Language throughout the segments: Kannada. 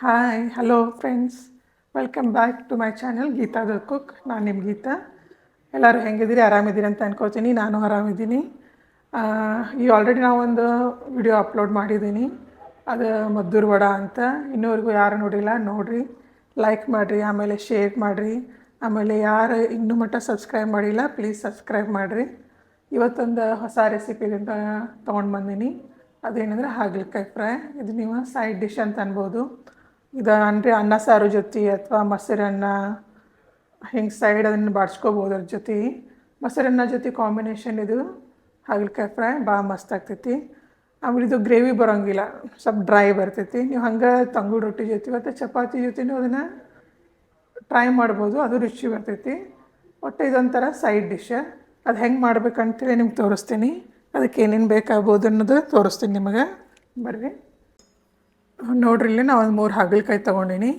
Hi hello friends welcome back to my channel Geetha the cook ನಾನು ನಿಮ್ಮ ಗೀತಾ. ಎಲ್ಲರೂ ಹೆಂಗಿದ್ದೀರಿ? ಆರಾಮಿದ್ದೀರಿ ಅಂತ ಅನ್ಕೋತೀನಿ. ನಾನು ಆರಾಮಿದ್ದೀನಿ. ಈ ಆಲ್ರೆಡಿ ನಾವೊಂದು ವಿಡಿಯೋ ಅಪ್ಲೋಡ್ ಮಾಡಿದ್ದೀನಿ. ಅದು ಮದ್ದೂರು ವಡ ಅಂತ. ಇನ್ನೂವರೆಗೂ ಯಾರು ನೋಡಿಲ್ಲ, ನೋಡಿರಿ. ಲೈಕ್ ಮಾಡಿರಿ, ಆಮೇಲೆ ಶೇರ್ ಮಾಡಿರಿ. ಆಮೇಲೆ ಯಾರು ಇನ್ನೂ ಮಟ್ಟ ಸಬ್ಸ್ಕ್ರೈಬ್ ಮಾಡಿಲ್ಲ ಪ್ಲೀಸ್ ಸಬ್ಸ್ಕ್ರೈಬ್ ಮಾಡಿರಿ. ಇವತ್ತೊಂದು ಹೊಸ ರೆಸಿಪಿದಿಂದ ತೊಗೊಂಡು ಬಂದೀನಿ. ಅದೇನೆಂದರೆ ಹಾಗಲಕಾಯಿ ಫ್ರೈ ಇದು ನೀವು ಸೈಡ್ ಡಿಶ್ ಅಂತ ಅನ್ಬೋದು. ಇದು ಅಂದರೆ ಅನ್ನ, ಸಾರು ಜೊತೆ ಅಥವಾ ಮೊಸರನ್ನ ಹಿಂಗೆ ಸೈಡ್ ಅದನ್ನು ಬಾಡ್ಸ್ಕೊಬೋದು ಅದ್ರ ಜೊತೆ. ಮೊಸರನ್ನ ಜೊತೆ ಕಾಂಬಿನೇಷನ್ ಇದು ಹಾಗಲಕಾಯಿ ಫ್ರೈ ಭಾಳ ಮಸ್ತ್ ಆಗ್ತೈತಿ. ಆಮೇಲೆ ಇದು ಗ್ರೇವಿ ಬರೋಂಗಿಲ್ಲ, ಸ್ವಲ್ಪ ಡ್ರೈ ಬರ್ತೈತಿ. ನೀವು ಹಂಗೆ ತಂಗು ರೊಟ್ಟಿ ಜೊತೆ ಮತ್ತು ಚಪಾತಿ ಜೊತೆನೂ ಅದನ್ನು ಟ್ರೈ ಮಾಡ್ಬೋದು, ಅದು ರುಚಿ ಬರ್ತೈತಿ. ಒಟ್ಟು ಇದೊಂಥರ ಸೈಡ್ ಡಿಶ್ ಅದು ಹೆಂಗೆ ಮಾಡ್ಬೇಕಂತೇಳಿ ನಿಮ್ಗೆ ತೋರಿಸ್ತೀನಿ. ಅದಕ್ಕೆ ಏನೇನು ಬೇಕಾಗ್ಬೋದು ಅನ್ನೋದು ತೋರಿಸ್ತೀನಿ ನಿಮಗೆ. ಬರ್ರಿ. ನೋಡ್ರಿ ಇಲ್ಲಿ ನಾವು ಒಂದು ಮೂರು ಹಾಗಲಕಾಯಿ ತೊಗೊಂಡಿನಿ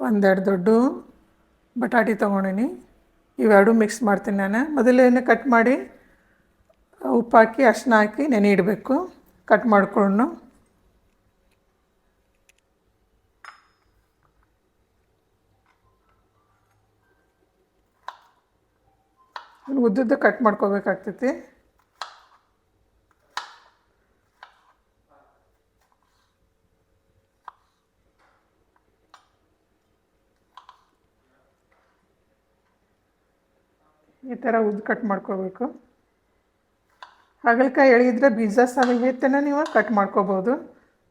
ಒಂದೆರಡು ದೊಡ್ಡ ಬಟಾಟಿ ತೊಗೊಂಡಿನಿ. ಇವೆರಡು ಮಿಕ್ಸ್ ಮಾಡ್ತೀನಿ ನಾನು. ಮೊದಲೇನೆ ಕಟ್ ಮಾಡಿ, ಉಪ್ಪು ಹಾಕಿ, ಅರ್ಶಿನ ಹಾಕಿ, ನೆನೆ ಇಡಬೇಕು. ಕಟ್ ಮಾಡಿಕೊಂಡು ಉದ್ದುದ್ದು ಕಟ್ ಮಾಡ್ಕೋಬೇಕಾಗ್ತೈತಿ ಈ ಥರ ಉದ್ದು ಕಟ್ ಮಾಡ್ಕೋಬೇಕು. ಹಾಗಲಕಾಯಿ ಎಳೆಯಿದ್ರೆ ಬೀಜ ಸಾಲ ಎತ್ತನ ನೀವು ಕಟ್ ಮಾಡ್ಕೋಬೋದು.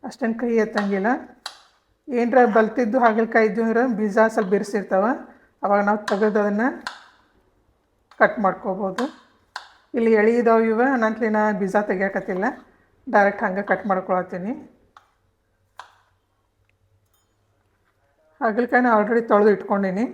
ಅಷ್ಟೇನು ಕೈ ಎತ್ತಂಗಿಲ್ಲ. ಏನರ ಬಲ್ತಿದ್ದು ಹಾಗಲಕಾಯಿ ಇದ್ದು ಅಂದ್ರೆ ಬೀಜ ಸ್ವಲ್ಪ ಬಿರ್ಸಿರ್ತಾವೆ. ಅವಾಗ ನಾವು ತೆಗೆದು ಅದನ್ನು ಕಟ್ ಮಾಡ್ಕೋಬೋದು. ಇಲ್ಲಿ ಎಳೆಯಿದಾವೆ ಇವ ನಂತಲಿನ ಬೀಜ ತೆಗಿಯಕತ್ತಿಲ್ಲ. ಡೈರೆಕ್ಟ್ ಹಂಗೆ ಕಟ್ ಮಾಡ್ಕೊಳತ್ತೀನಿ. ಹಾಗಲಕಾಯಿನ ಆಲ್ರೆಡಿ ತೊಳೆದು ಇಟ್ಕೊಂಡೀನಿ.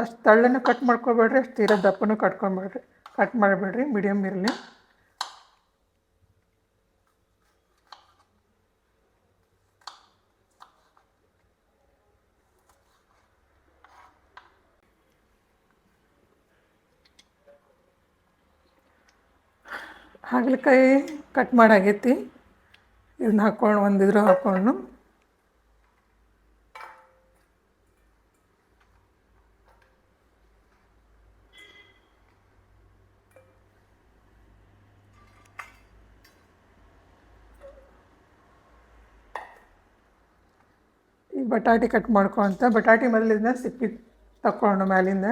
ಅಷ್ಟು ತಳ್ಳನ್ನು ಕಟ್ ಮಾಡ್ಕೊಬೇಡ್ರಿ, ಅಷ್ಟು ತೀರ ದಪ್ಪನೂ ಕಟ್ಕೊಬೇಡ್ರಿ. ಕಟ್ ಮಾಡಬೇಡ್ರಿ ಮೀಡಿಯಮ್ ಇರಲಿ. ಹಾಗಲಕಾಯಿ ಕಟ್ ಮಾಡಾಗೈತಿ. ಇದನ್ನ ಹಾಕ್ಕೊಂಡು ಒಂದಿದ್ರು ಹಾಕ್ಕೊಂಡು ಈಗ ಬಟಾಟಿ ಕಟ್ ಮಾಡ್ಕೊತ ಬಟಾಟಿ ಮೊದಲಿಂದ ಸಿಪ್ಪಿ ತಕ್ಕೊಂಡು ಮ್ಯಾಲಿಂದ.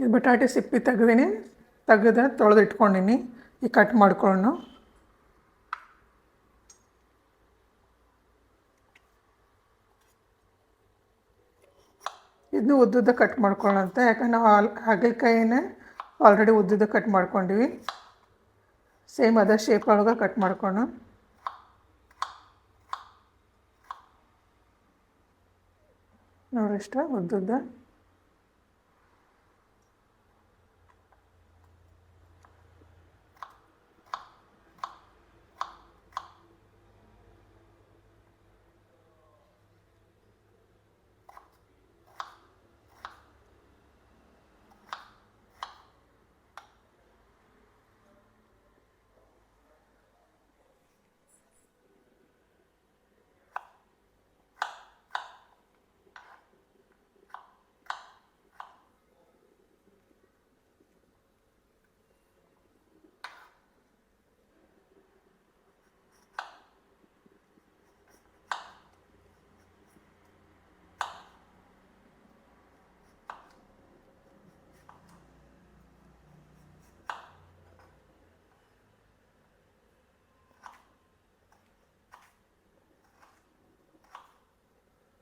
ಇದು ಬಟಾಟೆ ಸಿಪ್ಪಿ ತೆಗ್ದೀನಿ. ತೆಗೆದು ತೊಳೆದು ಇಟ್ಕೊಂಡಿನಿ ಈ ಕಟ್ ಮಾಡ್ಕೊಳ್ಳೋಣ. ಇದನ್ನು ಉದ್ದುದ್ದ ಕಟ್ ಮಾಡ್ಕೊಳ್ಳೋಂತ ಯಾಕಂದ್ರೆ ನಾವು ಹಾಲ್, ಹಾಗಲಕಾಯಿನೇ ಆಲ್ರೆಡಿ ಉದ್ದುದ್ದ ಕಟ್ ಮಾಡ್ಕೊಂಡಿವಿ. ಸೇಮ್ ಅದೇ ಶೇಪ್ ಒಳಗೆ ಕಟ್ ಮಾಡ್ಕೊಂಡು ನೋಡಿಷ್ಟ ಉದ್ದುದ್ದ.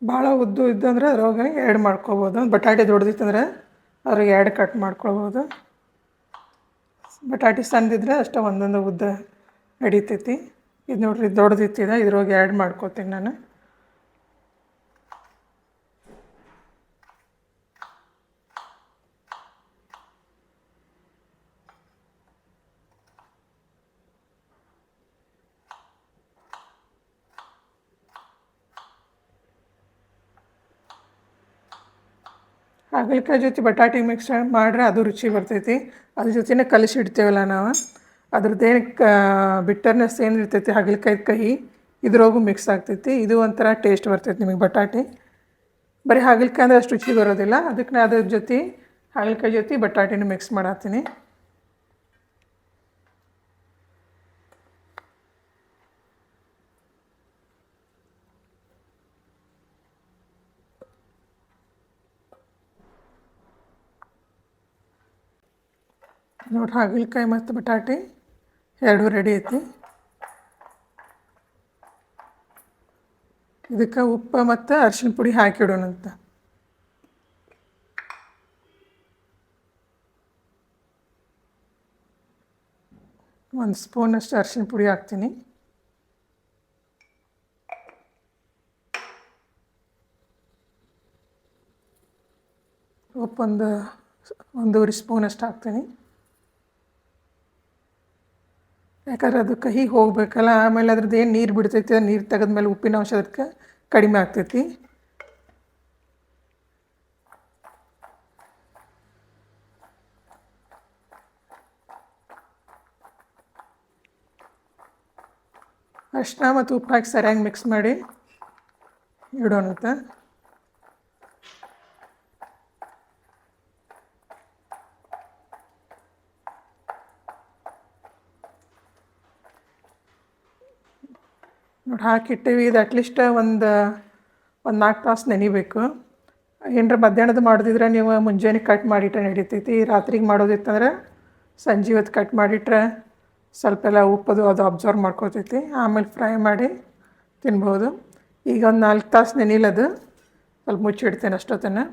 ಭಾಳ ಉದ್ದು ಇದ್ದಂದ್ರೆ ಅದ್ರೊಳಗೆ ಎರಡು ಮಾಡ್ಕೊಬೋದು. ಬಟಾಟೆ ದೊಡ್ಡದಿತ್ತಂದ್ರೆ ಅದ್ರಾಗ ಎರಡು ಕಟ್ ಮಾಡ್ಕೊಳ್ಬೋದು. ಬಟಾಟೆ ಸಣ್ಣದಿದ್ರೆ ಅಷ್ಟೇ ಒಂದೊಂದು ಉದ್ದ ನಡಿತೈತಿ. ಇದು ನೋಡ್ರಿ ದೊಡ್ಡದಿತ್ತಿದೆ, ಇದ್ರೊಳಗೆ ಎರಡು ಮಾಡ್ಕೊತೀನಿ ನಾನು. ಹಾಗಲಕಾಯಿ ಜೊತೆ ಬಟಾಟಿ ಮಿಕ್ಸ್ ಮಾಡ್ರೆ ಅದು ರುಚಿ ಬರ್ತೈತಿ. ಅದ್ರ ಜೊತೆನೇ ಕಲಿಸಿಡ್ತೇವಲ್ಲ ನಾವು. ಅದ್ರದ್ದೇನು ಕ ಬಿಟ್ಟರ್ನೆಸ್ ಏನು ಇರ್ತೈತಿ ಹಾಗಲಕಾಯಿ ಕಹಿ, ಇದ್ರೊಳಗೂ ಮಿಕ್ಸ್ ಆಗ್ತೈತಿ. ಇದು ಒಂಥರ ಟೇಸ್ಟ್ ಬರ್ತೈತಿ ನಿಮಗೆ ಬಟಾಟೆ. ಬರೀ ಹಾಗಲಕಾಯಿ ಅಂದರೆ ಅಷ್ಟು ರುಚಿ ಬರೋದಿಲ್ಲ. ಅದಕ್ಕೆ ನಾ ಅದ್ರ ಜೊತೆ ಹಾಗಲಕಾಯಿ ಜೊತೆ ಬಟಾಟಿನ ಮಿಕ್ಸ್ ಮಾಡತ್ತೀನಿ ನೋಡಿ ಹಾಗಲಕಾಯಿ ಮತ್ತು ಬಟಾಟೆ ಎರಡೂ ರೆಡಿ ಐತಿ. ಇದಕ್ಕೆ ಉಪ್ಪು ಮತ್ತು ಅರಶಿನ ಪುಡಿ ಹಾಕಿಡೋಣಂತ ಒಂದು ಸ್ಪೂನಷ್ಟು ಅರ್ಶಿಣ ಪುಡಿ ಹಾಕ್ತೀನಿ. ಉಪ್ಪು ಒಂದು ಸ್ಪೂನ್ ಅಷ್ಟು ಹಾಕ್ತೀನಿ. ಯಾಕಂದ್ರೆ ಅದು ಕಹಿ ಹೋಗಬೇಕಲ್ಲ, ಆಮೇಲೆ ಅದ್ರದ್ದು ಏನು ನೀರು ಬಿಡ್ತೈತಿ, ನೀರು ತೆಗೆದ್ಮೇಲೆ ಉಪ್ಪಿನ ಅಂಶ ಅದಕ್ಕೆ ಕಡಿಮೆ ಆಗ್ತೈತಿ. ಅರಿಶಿನ ಮತ್ತು ಉಪ್ಪು ಹಾಕಿ ಸರಿಯಾಗಿ ಮಿಕ್ಸ್ ಮಾಡಿ ಇಡೋಣಂತ. ನೋಡಿ ಹಾಕಿಟ್ಟೀವಿ. ಇದು ಅಟ್ಲೀಸ್ಟ್ ಒಂದು ಒಂದು ನಾಲ್ಕು ತಾಸು ನೆನಿಬೇಕು. ಏನರ ಮಧ್ಯಾಹ್ನದ ಮಾಡೋದಿದ್ರೆ ನೀವು ಮುಂಜಾನೆ ಕಟ್ ಮಾಡಿಟ್ರೆ ನಡೀತೈತಿ. ರಾತ್ರಿಗೆ ಮಾಡೋದಿತ್ತಂದ್ರೆ ಸಂಜೆ ಹೊತ್ತು ಕಟ್ ಮಾಡಿಟ್ರೆ ಸ್ವಲ್ಪ ಎಲ್ಲ ಉಪ್ಪದು ಅದು ಅಬ್ಸರ್ವ್ ಮಾಡ್ಕೋತೈತಿ. ಆಮೇಲೆ ಫ್ರೈ ಮಾಡಿ ತಿನ್ಬೋದು. ಈಗ ಒಂದು ನಾಲ್ಕು ತಾಸು ನೆನಿಲ್ಲದು ಸ್ವಲ್ಪ ಮುಚ್ಚಿಡ್ತೇನೆ ಅಷ್ಟೊತ್ತನ್ನು.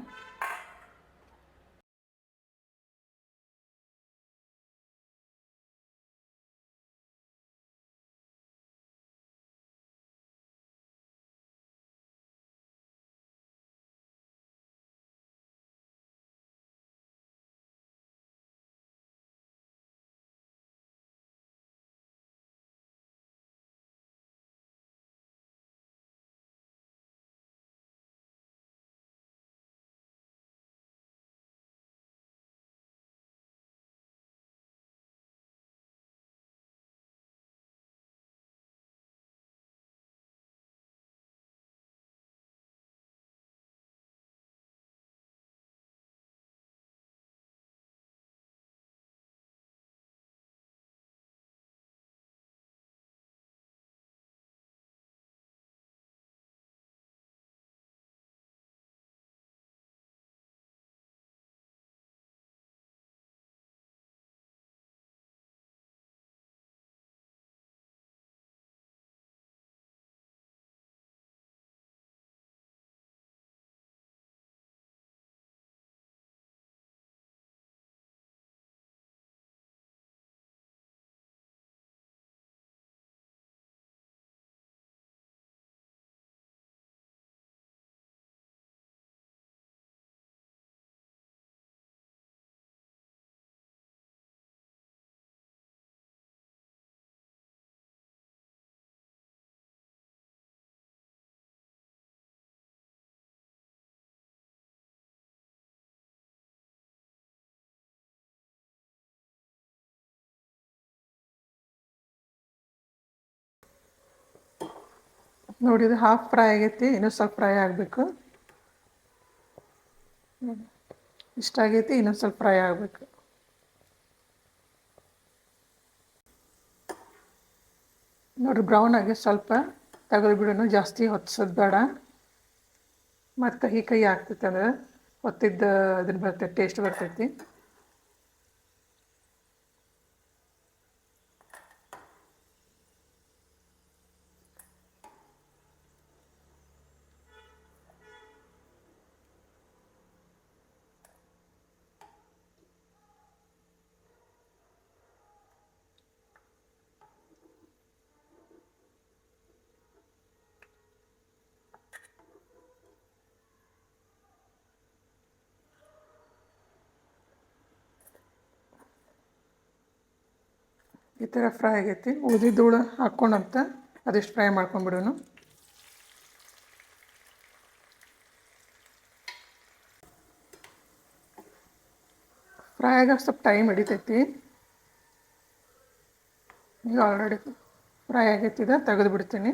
ನೋಡಿ ಇದು ಹಾಫ್ ಫ್ರೈ ಆಗೈತಿ, ಇನ್ನೂ ಸ್ವಲ್ಪ ಫ್ರೈ ಆಗಬೇಕು. ಇಷ್ಟಾಗೈತಿ ಇನ್ನೊಂದು ಸ್ವಲ್ಪ ಫ್ರೈ ಆಗಬೇಕು. ನೋಡಿ ಬ್ರೌನ್ ಆಗಿ ಸ್ವಲ್ಪ ತಗೊಳ್ಬಿಡೋಣ ಬಿಡೋಣ ಜಾಸ್ತಿ ಹೊತ್ಸೋದು ಬೇಡ. ಮತ್ತು ಕಹಿ ಕಹಿ ಆಗ್ತೈತೆ ಅಂದ್ರೆ ಹೊತ್ತಿದ್ದ ಅದನ್ನ ಬರ್ತೈತೆ ಟೇಸ್ಟ್ ಬರ್ತೈತಿ. ಈ ಥರ ಫ್ರೈ ಆಗೈತಿ. ಉಳಿದಿದ್ದೂಳು ಹಾಕ್ಕೊಂಡಂತ. ಅದಿಷ್ಟು ಫ್ರೈ ಮಾಡ್ಕೊಂಡ್ಬಿಡೋನು. ಫ್ರೈ ಆಗ ಸ್ವಲ್ಪ ಟೈಮ್ ಹಿಡಿತೈತಿ. ಈಗ ಆಲ್ರೆಡಿ ಫ್ರೈ ಆಗೈತಿದ ತೆಗೆದು ಬಿಡ್ತೀನಿ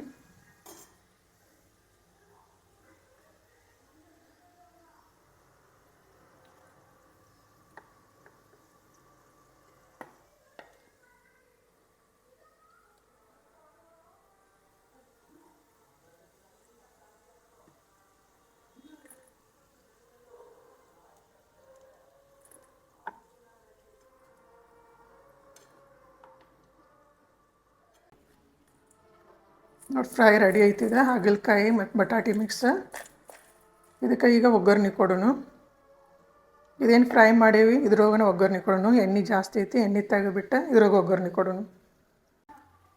ನೋಡಿ, ಫ್ರೈ ರೆಡಿ ಐತಿದೆ. ಹಾಗಲಕಾಯಿ ಮತ್ತು ಬಟಾಟಿ ಮಿಕ್ಸ್ ಇದಕ್ಕೆ ಈಗ ಒಗ್ಗರಣೆ ಕೊಡೋಣ. ಇದೇನು ಫ್ರೈ ಮಾಡೇವಿ, ಇದ್ರೊಳಗನೆ ಒಗ್ಗರಣೆ ಕೊಡೋಣ. ಎಣ್ಣೆ ಜಾಸ್ತಿ ಐತಿ, ಎಣ್ಣೆ ತೆಗೆದ್ಬಿಟ್ಟು ಇದ್ರಾಗ ಒಗ್ಗರಣೆ ಕೊಡೋಣ.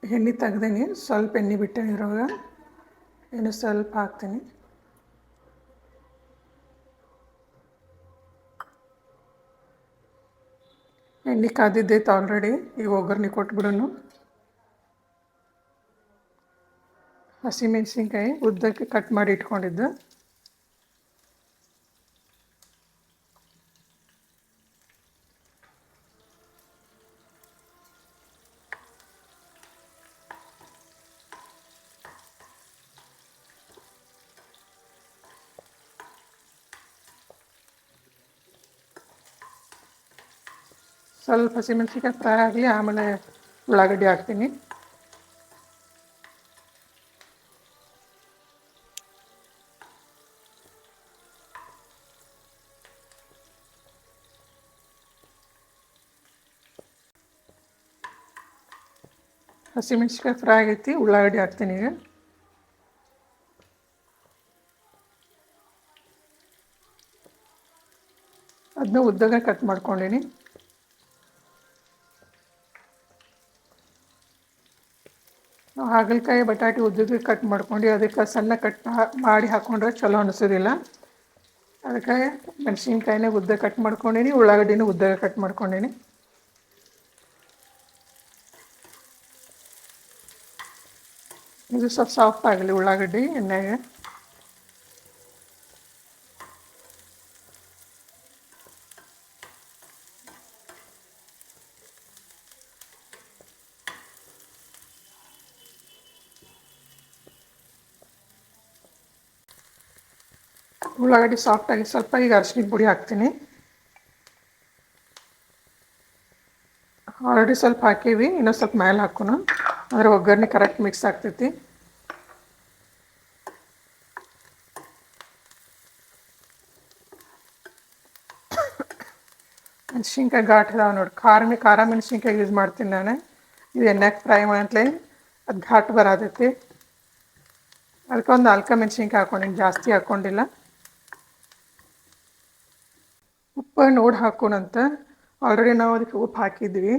ಎಣ್ಣೆ ತೆಗ್ದೇನಿ, ಸ್ವಲ್ಪ ಎಣ್ಣೆ ಬಿಟ್ಟೆ ಇದ್ರೊಳಗೆ. ಇನ್ನು ಸ್ವಲ್ಪ ಹಾಕ್ತೀನಿ. ಎಣ್ಣೆ ಕಾದಿದ್ದೈತೆ ಆಲ್ರೆಡಿ ಈಗ ಒಗ್ಗರಣೆ ಕೊಟ್ಬಿಡೋಣ. ಹಸಿಮೆಣಸಿನ್ಕಾಯಿ ಉದ್ದಕ್ಕೆ ಕಟ್ ಮಾಡಿ ಇಟ್ಕೊಂಡಿದ್ದು. ಸ್ವಲ್ಪ ಹಸಿಮೆಣಸಿನ್ಕಾಯಿ ಫ್ರೈ ಆಗಲಿ ಆಮೇಲೆ ಉಳ್ಳಾಗಡ್ಡಿ ಹಾಕ್ತೀನಿ. ಹಸಿಮೆಣ್ಸಿಕಾಯಿ ಫ್ರೈ ಆಗೈತಿ, ಉಳ್ಳಾಗಡ್ಡಿ ಹಾಕ್ತೀನಿ ಈಗ. ಅದನ್ನ ಉದ್ದಾಗ ಕಟ್ ಮಾಡ್ಕೊಂಡೀನಿ. ಹಾಗಲಕಾಯಿ, ಬಟಾಟೆ ಉದ್ದಗೆ ಕಟ್ ಮಾಡ್ಕೊಂಡು ಅದಕ್ಕೆ ಸಣ್ಣ ಕಟ್ ಮಾಡಿ ಹಾಕ್ಕೊಂಡ್ರೆ ಚಲೋ ಅನಿಸೋದಿಲ್ಲ. ಅದಕ್ಕೆ ಮೆಣಸಿನ್ಕಾಯಿನೇ ಉದ್ದ ಕಟ್ ಮಾಡ್ಕೊಂಡೀನಿ, ಉಳ್ಳಾಗಡ್ಡಿನೂ ಉದ್ದಾಗ ಕಟ್ ಮಾಡ್ಕೊಂಡೀನಿ. ಇದು ಸ್ವಲ್ಪ ಸಾಫ್ಟ್ ಆಗಲಿ ಉಳ್ಳಾಗಡ್ಡಿ ಎಣ್ಣೆಗೆ ಉಳ್ಳಾಗಡ್ಡಿ ಸಾಫ್ಟಾಗಿ ಸ್ವಲ್ಪ ಈಗ ಅರಿಶಿನ ಪುಡಿ ಹಾಕ್ತೀನಿ ಆಲ್ರೆಡಿ ಸ್ವಲ್ಪ ಹಾಕೀವಿ, ಇನ್ನೊಂದು ಸ್ವಲ್ಪ ಮೇಲೆ ಹಾಕೋಣ. ಅಂದರೆ ಒಗ್ಗರಣೆ ಕರೆಕ್ಟ್ ಮಿಕ್ಸ್ ಆಗ್ತೈತಿ. ಮೆಣಸಿನ್ಕಾಯಿ ಘಾಟ್ ಇದಾವೆ ನೋಡಿ. ಖಾರ ಖಾರ ಮೆಣಸಿನ್ಕಾಯಿ ಯೂಸ್ ಮಾಡ್ತೀನಿ ನಾನು. ಇದು ಎಣ್ಣೆಗೆ ಫ್ರೈ ಮಾಡತ್ಲೆ ಅದು ಘಾಟ್ ಬರತೈತಿ. ಅದಕ್ಕೆ ಒಂದು ಅಲ್ಕ ಮೆಣಸಿನ್ಕಾಯಿ ಹಾಕೊಂಡಿನಿ ಜಾಸ್ತಿ ಹಾಕ್ಕೊಂಡಿಲ್ಲ ಉಪ್ಪು ನೋಡಿ ಹಾಕೋಣಂತ. ಆಲ್ರೆಡಿ ನಾವು ಅದಕ್ಕೆ ಉಪ್ಪು ಹಾಕಿದ್ವಿ.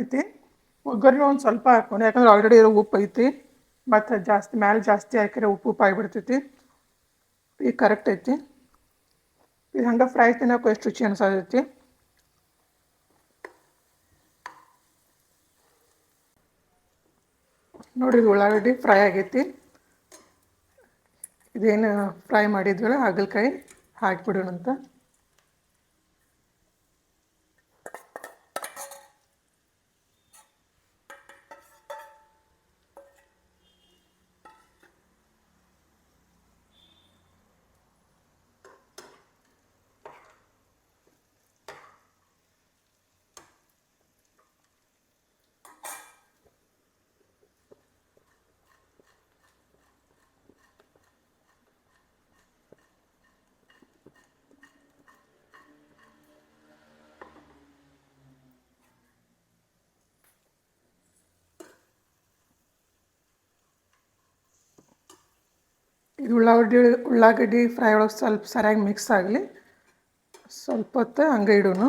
ಐತಿ. ಒಗ್ಗರಣೆ ಒಂದು ಸ್ವಲ್ಪ ಹಾಕೊಂಡು. ಯಾಕಂದ್ರೆ ಆಲ್ರೆಡಿ ಇರೋ ಉಪ್ಪು ಐತಿ. ಮತ್ತು ಜಾಸ್ತಿ, ಮ್ಯಾಲೆ ಜಾಸ್ತಿ ಹಾಕಿದ್ರೆ ಉಪ್ಪು ಉಪ್ಪು ಆಗಿಬಿಡ್ತೈತಿ. ಈಗ ಕರೆಕ್ಟ್ ಐತಿ. ಇದು ಹಂಗೆ ಫ್ರೈ ತಿನ್ನೋಕೆ ಎಷ್ಟು ರುಚಿ ನೋಡಿ, ಇದು ಉಳ್ಳಾಗಡ್ಡಿ ಫ್ರೈ ಆಗೈತಿ. ಇದೇನು ಫ್ರೈ ಮಾಡಿದ್ವಲ್ಲ, ಹಾಗಲಕಾಯಿ ಹಾಕಿಬಿಡೋಣಂತ. ಇದು ಉಳ್ಳಾಗಡ್ಡಿ ಉಳ್ಳಾಗಡ್ಡಿ ಫ್ರೈ ಒಳಗೆ ಸ್ವಲ್ಪ ಸರಿಯಾಗಿ ಮಿಕ್ಸ್ ಆಗಲಿ. ಸ್ವಲ್ಪ ಹೊತ್ತು ಹಂಗೆ ಇಡೋಣ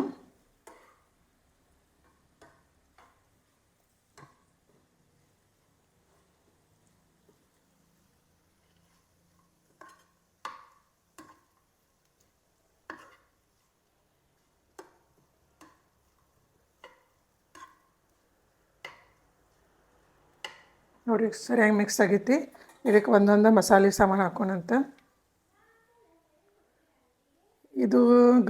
ನೋಡಿ, ಸರಿಯಾಗಿ ಮಿಕ್ಸ್ ಆಗೈತಿ. ಇದಕ್ಕೆ ಒಂದೊಂದು ಮಸಾಲೆ ಸಾಮಾನು ಹಾಕೋಣಂತ ಇದು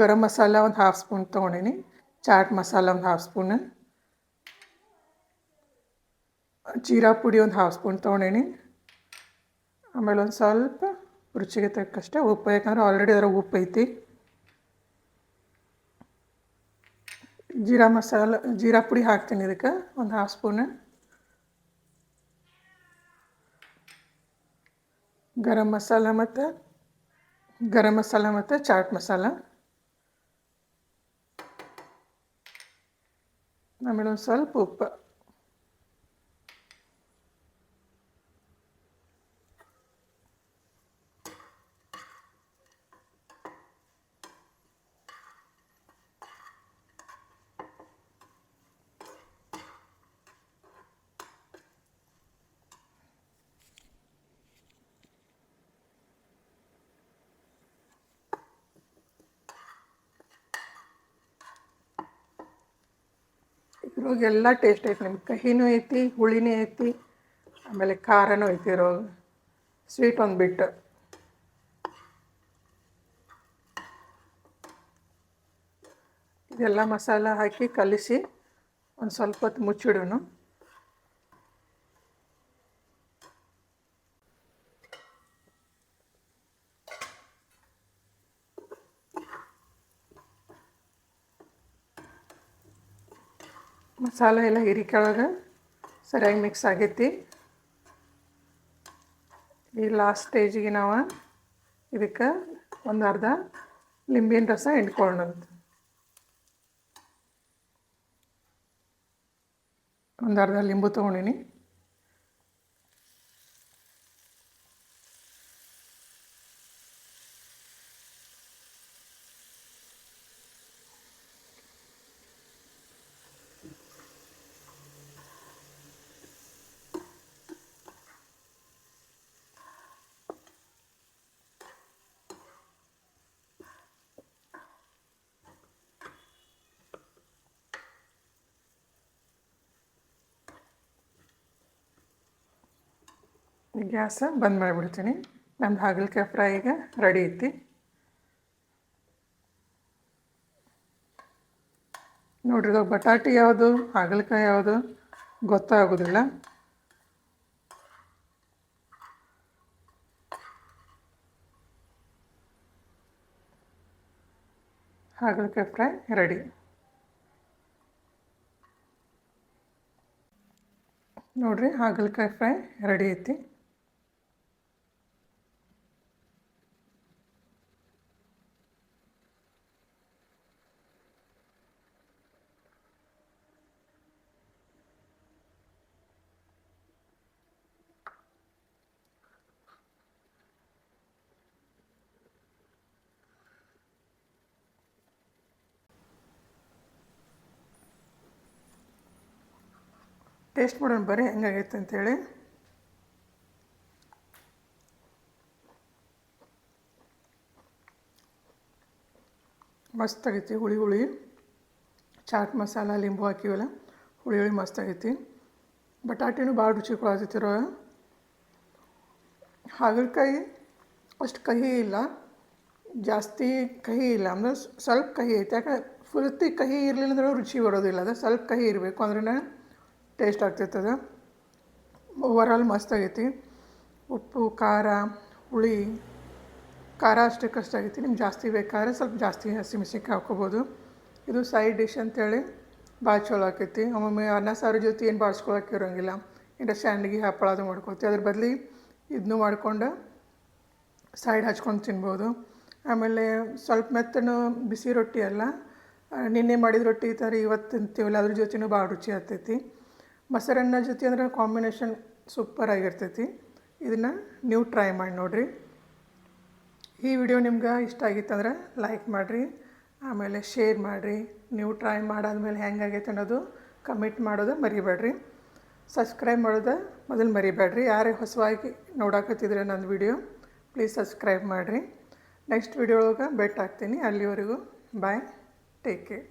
ಗರಂ ಮಸಾಲ ಒಂದು ಹಾಫ್ ಸ್ಪೂನ್ ತೊಗೊಂಡೀನಿ. ಚಾಟ್ ಮಸಾಲ ಒಂದು ಹಾಫ್ ಸ್ಪೂನ್ ಜೀರಾ ಪುಡಿ ಒಂದು ಹಾಫ್ ಸ್ಪೂನ್ ತೊಗೊಂಡೀನಿ. ಆಮೇಲೆ ಒಂದು ಸ್ವಲ್ಪ ರುಚಿಗೆ ತಕ್ಕಷ್ಟೇ ಉಪ್ಪು, ಯಾಕಂದ್ರೆ ಆಲ್ರೆಡಿ ಅದರ ಉಪ್ಪು ಐತಿ. ಜೀರಾ ಮಸಾಲ, ಜೀರಾ ಪುಡಿ ಹಾಕ್ತೀನಿ ಇದಕ್ಕೆ ಒಂದು ಹಾಫ್ ಸ್ಪೂನ್ ಗರಂ ಮಸಾಲ ಮತ್ತು ಗರಂ ಮಸಾಲ ಮತ್ತು ಚಾಟ್ ಮಸಾಲ. ಆಮೇಲೆ ಒಂದು ಸ್ವಲ್ಪ ಉಪ್ಪು ಇದ್ರೊಳಗೆ ಎಲ್ಲ ಟೇಸ್ಟ್ ಐತಿ. ನಿಮ್ಗೆ ಕಹಿನೂ ಐತಿ, ಹುಳಿನೂ ಐತಿ, ಆಮೇಲೆ ಖಾರನೂ ಐತಿ ಇದ್ರೊಳಗೆ ಸ್ವೀಟ್ ಒಂದು ಬಿಟ್ಟು. ಇದೆಲ್ಲ ಮಸಾಲ ಹಾಕಿ ಕಲಿಸಿ ಒಂದು ಸ್ವಲ್ಪ ಹೊತ್ತು ಮುಚ್ಚಿಡೋನು ಮಸಾಲೆ ಎಲ್ಲ ಹಿರಿಕೆಳಗೆ ಸರಿಯಾಗಿ ಮಿಕ್ಸ್ ಆಗೈತಿ. ಈ ಲಾಸ್ಟ್ ಸ್ಟೇಜಿಗೆ ನಾವು ಇದಕ್ಕೆ ಒಂದು ಅರ್ಧ ಲಿಂಬಿನ ರಸ ಹಿಂಡ್ಕೊಳ್ಳೋಣಂತ ಒಂದು ಅರ್ಧ ಲಿಂಬು ತೊಗೊಂಡಿನಿ. ಗ್ಯಾಸ ಬಂದ್ ಮಾಡಿಬಿಡ್ತೀನಿ. ನಮ್ದು ಹಾಗಲಕಾಯಿ ಫ್ರೈ ಈಗ ರೆಡಿ ಐತಿ. ನೋಡ್ರಿ ಬಟಾಟೆ ಯಾವುದು, ಹಾಗಲಕಾಯಿ ಯಾವುದು ಗೊತ್ತಾಗೋದಿಲ್ಲ. ಹಾಗಲಕಾಯಿ ಫ್ರೈ ರೆಡಿ. ನೋಡ್ರಿ, ಹಾಗಲಕಾಯಿ ಫ್ರೈ ರೆಡಿ ಐತಿ. ಟೇಸ್ಟ್ ಮಾಡೋಣ ಬರೀ ಹೆಂಗಾಗೈತೆ ಅಂತೇಳಿ. ಮಸ್ತ್ ಆಗೈತಿ ಹುಳಿ ಹುಳಿ. ಚಾಟ್ ಮಸಾಲ, ಲಿಂಬು ಹಾಕಿವಲ್ಲ, ಹುಳಿ ಹುಳಿ ಮಸ್ತ್ ಆಗೈತಿ. ಬಟಾಟೆನೂ ಭಾಳ ರುಚಿ ಕೊಡತೈತಿರೋ ಹಾಗಲಕಾಯಿ ಅಷ್ಟು ಕಹಿ ಇಲ್ಲ, ಜಾಸ್ತಿ ಕಹಿ ಇಲ್ಲ, ಅಂದರೆ ಸ್ವಲ್ಪ ಕಹಿ ಐತೆ, ಯಾಕಂದ್ರೆ ಫುಲ್ತಿ ಕಹಿ ಇರಲಿಲ್ಲ ಅಂದ್ರೆ ರುಚಿ ಬರೋದಿಲ್ಲ, ಅದು ಸ್ವಲ್ಪ ಕಹಿ ಇರಬೇಕು ಅಂದ್ರೆ ಟೇಸ್ಟ್ ಆಗ್ತೈತೆ ಅದು ಓವರಾಲ್ ಮಸ್ತ್ ಆಗೈತಿ. ಉಪ್ಪು, ಖಾರ, ಹುಳಿ, ಖಾರ ಅಷ್ಟೇ ಕಷ್ಟ ಆಗೈತಿ. ನಿಮ್ಗೆ ಜಾಸ್ತಿ ಬೇಕಾದ್ರೆ ಸ್ವಲ್ಪ ಜಾಸ್ತಿ ಹಸಿಮೆಣ್ಸಿನ್ಕಾಯಿ ಹಾಕ್ಕೋಬೋದು. ಇದು ಸೈಡ್ ಡಿಶ್ ಅಂತೇಳಿ ಭಾಳ ಚಲೋ ಆಕೈತಿ. ಒಮ್ಮೊಮ್ಮೆ ಅನ್ನ, ಸಾರು ಜೊತೆ ಏನು ಬಾಳ್ಸ್ಕೊಳಕ್ಕೆ ಇರೋಂಗಿಲ್ಲ. ಇಲ್ಲ ಸ್ಯಾಂಡ್ಗಿ ಹಪ್ಪಳ ಅದು ಮಾಡ್ಕೊತೀವಿ. ಅದ್ರ ಬದಲಿ ಇದನ್ನು ಮಾಡ್ಕೊಂಡು ಸೈಡ್ ಹಚ್ಕೊಂಡು ತಿನ್ಬೋದು. ಆಮೇಲೆ ಸ್ವಲ್ಪ ಮೆತ್ತನು ಬಿಸಿ ರೊಟ್ಟಿ ಅಲ್ಲ, ನಿನ್ನೆ ಮಾಡಿದ ರೊಟ್ಟಿ ಥರ ಇವತ್ತು ತಿಂತೀವಲ್ಲ, ಅದ್ರ ಜೊತೆನೂ ಭಾಳ ರುಚಿ ಆಗ್ತೈತಿ. ಮೊಸರನ್ನ ಜೊತೆ ಅಂದ್ರೆ ಕಾಂಬಿನೇಷನ್ ಸೂಪರ್ ಆಗಿರ್ತೈತಿ. ಇದನ್ನು ನೀವು ಟ್ರೈ ಮಾಡಿ ನೋಡಿರಿ. ಈ ವಿಡಿಯೋ ನಿಮ್ಗೆ ಇಷ್ಟ ಆಗಿತ್ತಂದ್ರೆ ಲೈಕ್ ಮಾಡಿರಿ, ಆಮೇಲೆ ಶೇರ್ ಮಾಡಿರಿ. ನೀವು ಟ್ರೈ ಮಾಡಾದ್ಮೇಲೆ ಹೆಂಗಾಗೈತೆ ಅನ್ನೋದು ಕಮೆಂಟ್ ಮಾಡೋದು ಮರಿಬೇಡ್ರಿ. ಸಬ್ಸ್ಕ್ರೈಬ್ ಮಾಡೋದು ಮೊದಲು ಮರಿಬೇಡ್ರಿ. ಯಾರೇ ಹೊಸವಾಗಿ ನೋಡಾಕತ್ತಿದ್ರೆ ನನ್ನ ವಿಡಿಯೋ ಪ್ಲೀಸ್ ಸಬ್ಸ್ಕ್ರೈಬ್ ಮಾಡಿರಿ. ನೆಕ್ಸ್ಟ್ ವಿಡಿಯೋ ಒಳಗೆ ಬೆಟ್ ಆಗ್ತೀನಿ. ಅಲ್ಲಿವರೆಗೂ ಬಾಯ್ ಟೇಕ್ ಕೇರ್